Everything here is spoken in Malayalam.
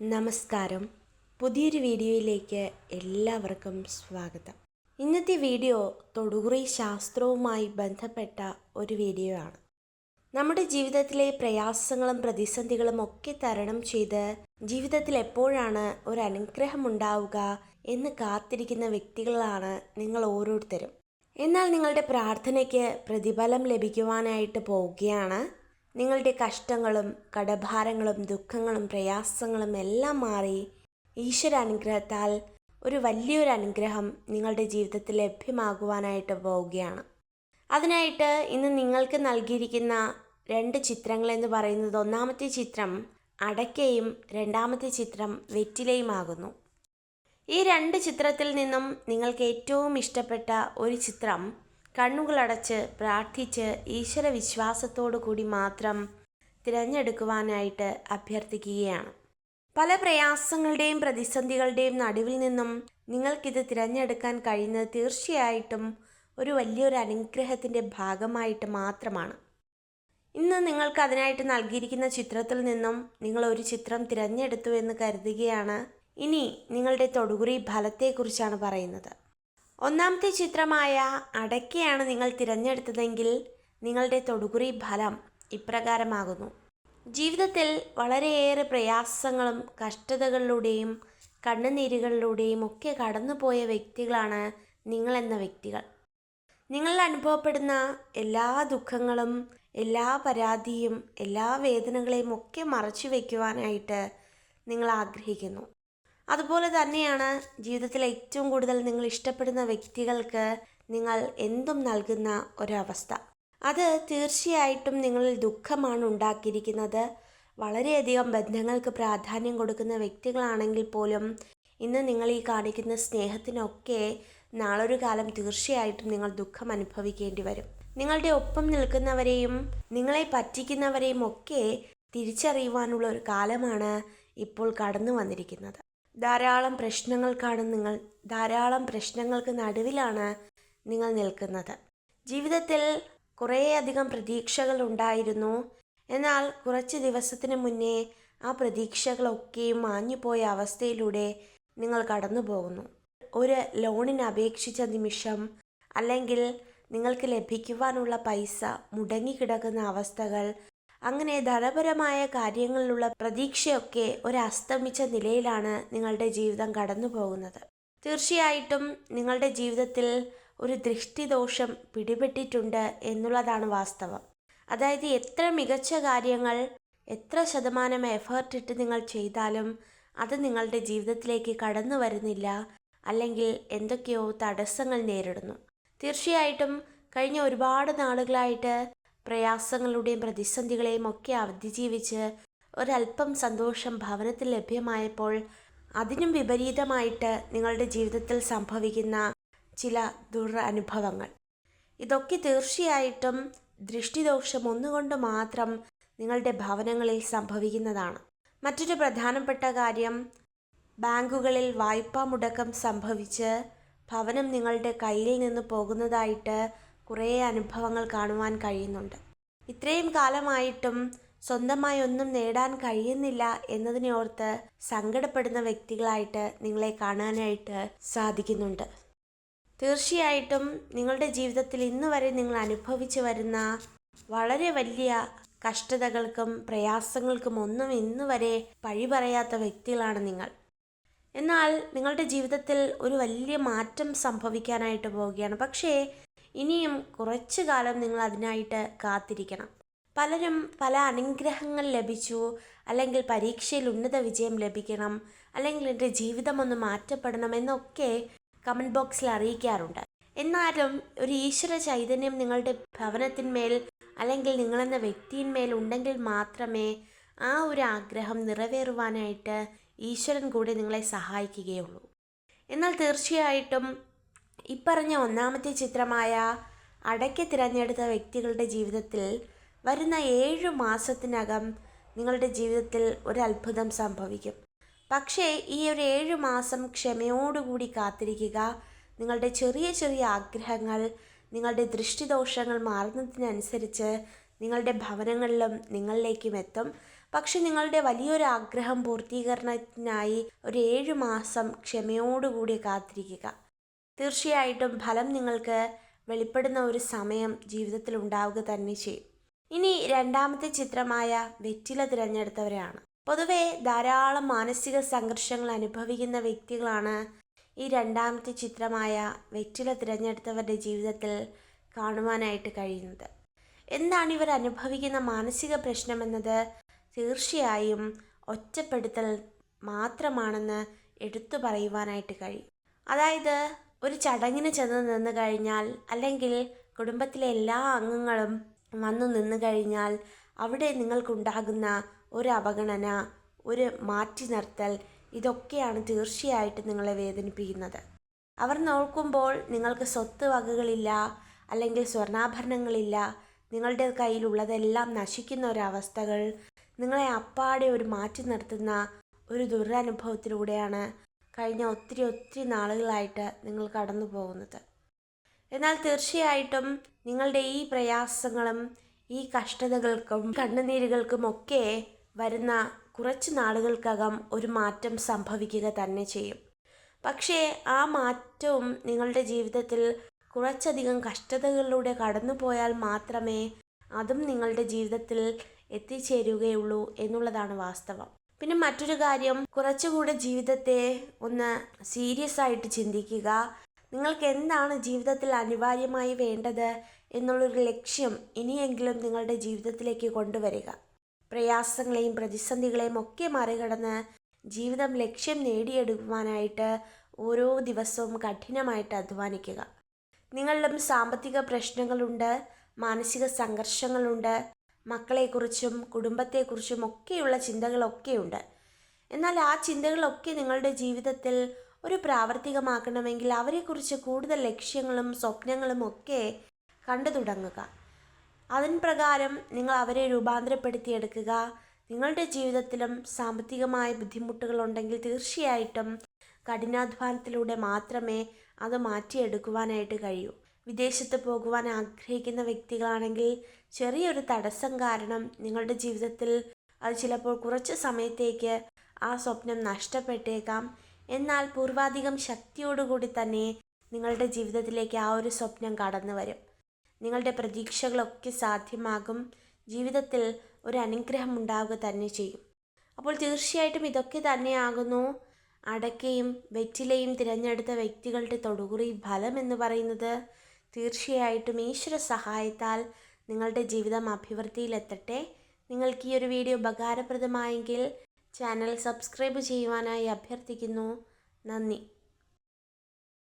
നമസ്കാരം. പുതിയൊരു വീഡിയോയിലേക്ക് എല്ലാവർക്കും സ്വാഗതം. ഇന്നത്തെ വീഡിയോ തൊടുകുറി ശാസ്ത്രവുമായി ബന്ധപ്പെട്ട ഒരു വീഡിയോ ആണ് നമ്മുടെ ജീവിതത്തിലെ പ്രയാസങ്ങളും പ്രതിസന്ധികളും ഒക്കെ തരണം ചെയ്ത് ജീവിതത്തിൽ എപ്പോഴാണ് ഒരു അനുഗ്രഹം ഉണ്ടാവുക എന്ന് കാത്തിരിക്കുന്ന വ്യക്തികളാണ് നിങ്ങൾ ഓരോരുത്തരും. എന്നാൽ നിങ്ങളുടെ പ്രാർത്ഥനയ്ക്ക് പ്രതിഫലം ലഭിക്കുവാനായിട്ട് പോവുകയാണ് നിങ്ങളുടെ കഷ്ടങ്ങളും കടഭാരങ്ങളും ദുഃഖങ്ങളും പ്രയാസങ്ങളും എല്ലാം മാറി ഈശ്വര അനുഗ്രഹത്താൽ ഒരു വലിയൊരു അനുഗ്രഹം നിങ്ങളുടെ ജീവിതത്തിൽ ലഭ്യമാകുവാനായിട്ട് പോവുകയാണ്. അതിനായിട്ട് ഇന്ന് നിങ്ങൾക്ക് നൽകിയിരിക്കുന്ന രണ്ട് ചിത്രങ്ങൾ എന്ന് പറയുന്നത് ഒന്നാമത്തെ ചിത്രം അടയ്ക്കയും രണ്ടാമത്തെ ചിത്രം വെറ്റിലയുമാകുന്നു ഈ രണ്ട് ചിത്രത്തിൽ നിന്നും നിങ്ങൾക്ക് ഏറ്റവും ഇഷ്ടപ്പെട്ട ഒരു ചിത്രം കണ്ണുകളടച്ച് പ്രാർത്ഥിച്ച് ഈശ്വര വിശ്വാസത്തോടു കൂടി മാത്രം തിരഞ്ഞെടുക്കുവാനായിട്ട് അഭ്യർത്ഥിക്കുകയാണ്. പല പ്രയാസങ്ങളുടെയും പ്രതിസന്ധികളുടെയും നടുവിൽ നിന്നും നിങ്ങൾക്കിത് തിരഞ്ഞെടുക്കാൻ കഴിയുന്നത് തീർച്ചയായിട്ടും ഒരു വലിയൊരു അനുഗ്രഹത്തിന്റെ ഭാഗമായിട്ട് മാത്രമാണ്. ഇന്ന് നിങ്ങൾക്ക് അതിനായിട്ട് നൽകിയിരിക്കുന്ന ചിത്രത്തിൽ നിന്നും നിങ്ങൾ ഒരു ചിത്രം തിരഞ്ഞെടുത്തു എന്ന് കരുതുകയാണ്. ഇനി നിങ്ങളുടെ തൊടുകുറി ഫലത്തെക്കുറിച്ചാണ് പറയുന്നത്. ഒന്നാമത്തെ ചിത്രമായ അടയ്ക്കയാണ് നിങ്ങൾ തിരഞ്ഞെടുത്തതെങ്കിൽ നിങ്ങളുടെ തൊടുകുറി ഫലം ഇപ്രകാരമാകുന്നു. ജീവിതത്തിൽ വളരെയേറെ പ്രയാസങ്ങളും കഷ്ടതകളിലൂടെയും കണ്ണുനീരുകളിലൂടെയും ഒക്കെ കടന്നുപോയ വ്യക്തികളാണ് നിങ്ങളെന്ന വ്യക്തികൾ. നിങ്ങൾ അനുഭവപ്പെടുന്ന എല്ലാ ദുഃഖങ്ങളും എല്ലാ പരാതിയും എല്ലാ വേദനകളെയും ഒക്കെ മറച്ചു വയ്ക്കുവാനായിട്ട് നിങ്ങൾ ആഗ്രഹിക്കുന്നു. അതുപോലെ തന്നെയാണ് ജീവിതത്തിൽ ഏറ്റവും കൂടുതൽ നിങ്ങൾ ഇഷ്ടപ്പെടുന്ന വ്യക്തികൾക്ക് നിങ്ങൾ എന്തും നൽകുന്ന ഒരവസ്ഥ. അത് തീർച്ചയായിട്ടും നിങ്ങളിൽ ദുഃഖമാണ് ഉണ്ടാക്കിയിരിക്കുന്നത്. വളരെയധികം ബന്ധങ്ങൾക്ക് പ്രാധാന്യം കൊടുക്കുന്ന വ്യക്തികളാണെങ്കിൽ പോലും ഇന്ന് നിങ്ങൾ ഈ കാണിക്കുന്ന സ്നേഹത്തിനൊക്കെ നാളൊരു കാലം തീർച്ചയായിട്ടും നിങ്ങൾ ദുഃഖം അനുഭവിക്കേണ്ടി വരും. നിങ്ങളുടെ ഒപ്പം നിൽക്കുന്നവരെയും നിങ്ങളെ പറ്റിക്കുന്നവരെയും ഒക്കെ തിരിച്ചറിയുവാനുള്ള ഒരു കാലമാണ് ഇപ്പോൾ കടന്നു വന്നിരിക്കുന്നത്. ധാരാളം പ്രശ്നങ്ങൾക്കാണ് നിങ്ങൾ ധാരാളം പ്രശ്നങ്ങൾക്ക് നടുവിലാണ് നിങ്ങൾ നിൽക്കുന്നത്. ജീവിതത്തിൽ കുറേയധികം പ്രതീക്ഷകൾ ഉണ്ടായിരുന്നു. എന്നാൽ കുറച്ച് ദിവസത്തിന് മുന്നേ ആ പ്രതീക്ഷകളൊക്കെയും മാഞ്ഞുപോയ അവസ്ഥയിലൂടെ നിങ്ങൾ കടന്നു പോകുന്നു ഒരു ലോണിന് അപേക്ഷിച്ച നിമിഷം അല്ലെങ്കിൽ നിങ്ങൾക്ക് ലഭിക്കുവാനുള്ള പൈസ മുടങ്ങിക്കിടക്കുന്ന അവസ്ഥകൾ അങ്ങനെ ധനപരമായ കാര്യങ്ങളിലുള്ള പ്രതീക്ഷയൊക്കെ ഒരു അസ്തമിച്ച നിലയിലാണ് നിങ്ങളുടെ ജീവിതം കടന്നു പോകുന്നത് തീർച്ചയായിട്ടും നിങ്ങളുടെ ജീവിതത്തിൽ ഒരു ദൃഷ്ടിദോഷം പിടിപെട്ടിട്ടുണ്ട് എന്നുള്ളതാണ് വാസ്തവം. അതായത് എത്ര മികച്ച കാര്യങ്ങൾ എത്ര ശതമാനം എഫേർട്ട് ഇട്ട് നിങ്ങൾ ചെയ്താലും അത് നിങ്ങളുടെ ജീവിതത്തിലേക്ക് കടന്നു വരുന്നില്ല അല്ലെങ്കിൽ എന്തൊക്കെയോ തടസ്സങ്ങൾ നേരിടുന്നു. തീർച്ചയായിട്ടും കഴിഞ്ഞ ഒരുപാട് നാളുകളായിട്ട് പ്രയാസങ്ങളുടെയും പ്രതിസന്ധികളെയും ഒക്കെ അതിജീവിച്ച് ഒരല്പം സന്തോഷം ഭവനത്തിൽ ലഭ്യമായപ്പോൾ അതിനും വിപരീതമായിട്ട് നിങ്ങളുടെ ജീവിതത്തിൽ സംഭവിക്കുന്ന ചില ദുർ അനുഭവങ്ങൾ ഇതൊക്കെ തീർച്ചയായിട്ടും ദൃഷ്ടിദോഷം ഒന്നുകൊണ്ട് മാത്രം നിങ്ങളുടെ ഭവനങ്ങളിൽ സംഭവിക്കുന്നതാണ്. മറ്റൊരു പ്രധാനപ്പെട്ട കാര്യം ബാങ്കുകളിൽ വായ്പാ മുടക്കം സംഭവിച്ച് ഭവനം നിങ്ങളുടെ കയ്യിൽ നിന്ന് പോകുന്നതായിട്ട് കുറേ അനുഭവങ്ങൾ കാണുവാൻ കഴിയുന്നുണ്ട്. ഇത്രയും കാലമായിട്ടും സ്വന്തമായി ഒന്നും നേടാൻ കഴിയുന്നില്ല എന്നതിനെ ഓർത്ത് സങ്കടപ്പെടുന്ന വ്യക്തികളായിട്ട് നിങ്ങളെ കാണാനായിട്ട് സാധിക്കുന്നുണ്ട്. തീർച്ചയായിട്ടും നിങ്ങളുടെ ജീവിതത്തിൽ ഇന്ന് വരെ നിങ്ങൾ അനുഭവിച്ചു വരുന്ന വളരെ വലിയ കഷ്ടതകൾക്കും പ്രയാസങ്ങൾക്കും ഒന്നും ഇന്ന് വരെ പഴി പറയാത്ത വ്യക്തികളാണ് നിങ്ങൾ. എന്നാൽ നിങ്ങളുടെ ജീവിതത്തിൽ ഒരു വലിയ മാറ്റം സംഭവിക്കാനായിട്ട് പോവുകയാണ്. പക്ഷേ ഇനിയും കുറച്ചു കാലം നിങ്ങൾ അതിനായിട്ട് കാത്തിരിക്കണം. പലരും പല അനുഗ്രഹങ്ങൾ ലഭിച്ചു. അല്ലെങ്കിൽ പരീക്ഷയിൽ ഉന്നത വിജയം ലഭിക്കണം. അല്ലെങ്കിൽ എന്റെ ജീവിതം ഒന്ന് മാറ്റപ്പെടണം എന്നൊക്കെ കമന്റ് ബോക്സിൽ അറിയിക്കാറുണ്ട്. എന്നാലും ഒരു ഈശ്വര ചൈതന്യം നിങ്ങളുടെ ഭവനത്തിന്മേൽ അല്ലെങ്കിൽ നിങ്ങളെന്ന വ്യക്തിയിന്മേൽ ഉണ്ടെങ്കിൽ മാത്രമേ ആ ഒരു ആഗ്രഹം നിറവേറുവാനായിട്ട് ഈശ്വരൻ കൂടി നിങ്ങളെ സഹായിക്കുകയുള്ളൂ. എന്നാൽ തീർച്ചയായിട്ടും ഇപ്പറഞ്ഞ ഒന്നാമത്തെ ചിത്രമായ അടയ്ക്ക് തിരഞ്ഞെടുത്ത വ്യക്തികളുടെ ജീവിതത്തിൽ വരുന്ന ഏഴു മാസത്തിനകം നിങ്ങളുടെ ജീവിതത്തിൽ ഒരു അത്ഭുതം സംഭവിക്കും. പക്ഷേ ഈ ഒരു ഏഴു മാസം ക്ഷമയോടുകൂടി കാത്തിരിക്കുക നിങ്ങളുടെ ചെറിയ ചെറിയ ആഗ്രഹങ്ങൾ നിങ്ങളുടെ ദൃഷ്ടിദോഷങ്ങൾ മാറുന്നതിനനുസരിച്ച് നിങ്ങളുടെ ഭവനങ്ങളിലും നിങ്ങളിലേക്കും എത്തും. പക്ഷെ നിങ്ങളുടെ വലിയൊരു ആഗ്രഹം പൂർത്തീകരണത്തിനായി ഒരു ഏഴു മാസം ക്ഷമയോടുകൂടി കാത്തിരിക്കുക. തീർച്ചയായിട്ടും ഫലം നിങ്ങൾക്ക് വെളിപ്പെടുന്ന ഒരു സമയം ജീവിതത്തിൽ ഉണ്ടാവുക തന്നെ ചെയ്യും. ഇനി രണ്ടാമത്തെ ചിത്രമായ വെറ്റില തിരഞ്ഞെടുത്തവരാണ്. പൊതുവെ ധാരാളം മാനസിക സംഘർഷങ്ങൾ അനുഭവിക്കുന്ന വ്യക്തികളാണ് ഈ രണ്ടാമത്തെ ചിത്രമായ വെറ്റില തിരഞ്ഞെടുത്തവരുടെ ജീവിതത്തിൽ കാണുവാനായിട്ട് കഴിയുന്നത്. എന്താണ് ഇവർ അനുഭവിക്കുന്ന മാനസിക പ്രശ്നമെന്നത് തീർച്ചയായും ഒറ്റപ്പെടുത്തൽ മാത്രമാണെന്ന് എടുത്തു പറയുവാനായിട്ട് കഴിയും. അതായത് ഒരു ചടങ്ങിന് ചെന്ന് നിന്ന് കഴിഞ്ഞാൽ അല്ലെങ്കിൽ കുടുംബത്തിലെ എല്ലാ അംഗങ്ങളും വന്നു നിന്ന് കഴിഞ്ഞാൽ അവിടെ നിങ്ങൾക്കുണ്ടാകുന്ന ഒരു അവഗണന ഒരു മാറ്റി നിർത്തൽ ഇതൊക്കെയാണ് തീർച്ചയായിട്ടും നിങ്ങളെ വേദനിപ്പിക്കുന്നത്. അവർ നോക്കുമ്പോൾ നിങ്ങൾക്ക് സ്വത്ത് വകകളില്ല അല്ലെങ്കിൽ സ്വർണാഭരണങ്ങളില്ല നിങ്ങളുടെ കയ്യിലുള്ളതെല്ലാം നശിക്കുന്ന ഒരവസ്ഥകൾ നിങ്ങളെ അപ്പാടെ ഒരു മാറ്റി നിർത്തുന്ന ഒരു ദുരനുഭവത്തിലൂടെയാണ് കഴിഞ്ഞ ഒത്തിരി ഒത്തിരി നാളുകളായിട്ട് നിങ്ങൾ കടന്നു പോകുന്നത്. എന്നാൽ തീർച്ചയായിട്ടും നിങ്ങളുടെ ഈ പ്രയാസങ്ങളും ഈ കഷ്ടതകൾക്കും കണ്ണുനീരുകൾക്കും ഒക്കെ വരുന്ന കുറച്ച് നാളുകൾക്കകം ഒരു മാറ്റം സംഭവിക്കുക തന്നെ ചെയ്യും. പക്ഷേ ആ മാറ്റവും നിങ്ങളുടെ ജീവിതത്തിൽ കുറച്ചധികം കഷ്ടതകളിലൂടെ കടന്നു പോയാൽ മാത്രമേ അതും നിങ്ങളുടെ ജീവിതത്തിൽ എത്തിച്ചേരുകയുള്ളൂ എന്നുള്ളതാണ് വാസ്തവം. പിന്നെ മറ്റൊരു കാര്യം കുറച്ചുകൂടെ ജീവിതത്തെ ഒന്ന് സീരിയസ് ആയിട്ട് ചിന്തിക്കുക. നിങ്ങൾക്ക് എന്താണ് ജീവിതത്തിൽ അനിവാര്യമായി വേണ്ടത് എന്നുള്ളൊരു ലക്ഷ്യം ഇനിയെങ്കിലും നിങ്ങളുടെ ജീവിതത്തിലേക്ക് കൊണ്ടുവരിക. പ്രയാസങ്ങളെയും പ്രതിസന്ധികളെയും ഒക്കെ മറികടന്ന് ജീവിതം ലക്ഷ്യം നേടിയെടുക്കുവാനായിട്ട് ഓരോ ദിവസവും കഠിനമായിട്ട് അധ്വാനിക്കുക. നിങ്ങളിലും സാമ്പത്തിക പ്രശ്നങ്ങളുണ്ട് മാനസിക സംഘർഷങ്ങളുണ്ട് മക്കളെക്കുറിച്ചും കുടുംബത്തെക്കുറിച്ചും ഒക്കെയുള്ള ചിന്തകളൊക്കെയുണ്ട്. എന്നാൽ ആ ചിന്തകളൊക്കെ നിങ്ങളുടെ ജീവിതത്തിൽ ഒരു പ്രാവർത്തികമാക്കണമെങ്കിൽ അവരെക്കുറിച്ച് കൂടുതൽ ലക്ഷ്യങ്ങളും സ്വപ്നങ്ങളും ഒക്കെ കണ്ടു തുടങ്ങുക. അതിന് പ്രകാരം നിങ്ങൾ അവരെ രൂപാന്തരപ്പെടുത്തിയെടുക്കുക. നിങ്ങളുടെ ജീവിതത്തിലും സാമ്പത്തികമായ ബുദ്ധിമുട്ടുകളുണ്ടെങ്കിൽ തീർച്ചയായിട്ടും കഠിനാധ്വാനത്തിലൂടെ മാത്രമേ അത് മാറ്റിയെടുക്കുവാനായിട്ട് കഴിയൂ. വിദേശത്ത് പോകുവാൻ ആഗ്രഹിക്കുന്ന വ്യക്തികളാണെങ്കിൽ ചെറിയൊരു തടസ്സം കാരണം നിങ്ങളുടെ ജീവിതത്തിൽ അത് ചിലപ്പോൾ കുറച്ച് സമയത്തേക്ക് ആ സ്വപ്നം നഷ്ടപ്പെട്ടേക്കാം. എന്നാൽ പൂർവാധികം ശക്തിയോടുകൂടി തന്നെ നിങ്ങളുടെ ജീവിതത്തിലേക്ക് ആ ഒരു സ്വപ്നം കടന്നു വരും. നിങ്ങളുടെ പ്രതീക്ഷകളൊക്കെ സാധ്യമാകും. ജീവിതത്തിൽ ഒരു അനുഗ്രഹം ഉണ്ടാവുക തന്നെ ചെയ്യും. അപ്പോൾ തീർച്ചയായിട്ടും ഇതൊക്കെ തന്നെയാകുന്നു. അടക്കയും വെറ്റിലയും തിരഞ്ഞെടുത്ത വ്യക്തികളുടെ തൊടുകുറി ഫലം എന്ന് പറയുന്നത് തീർച്ചയായിട്ടും ഈശ്വര സഹായത്താൽ നിങ്ങളുടെ ജീവിതം അഭിവൃദ്ധിയിലെത്തട്ടെ. നിങ്ങൾക്ക് ഈ ഒരു വീഡിയോ ഉപകാരപ്രദമായെങ്കിൽ ചാനൽ സബ്സ്ക്രൈബ് ചെയ്യുവാനായി അഭ്യർത്ഥിക്കുന്നു. നന്ദി.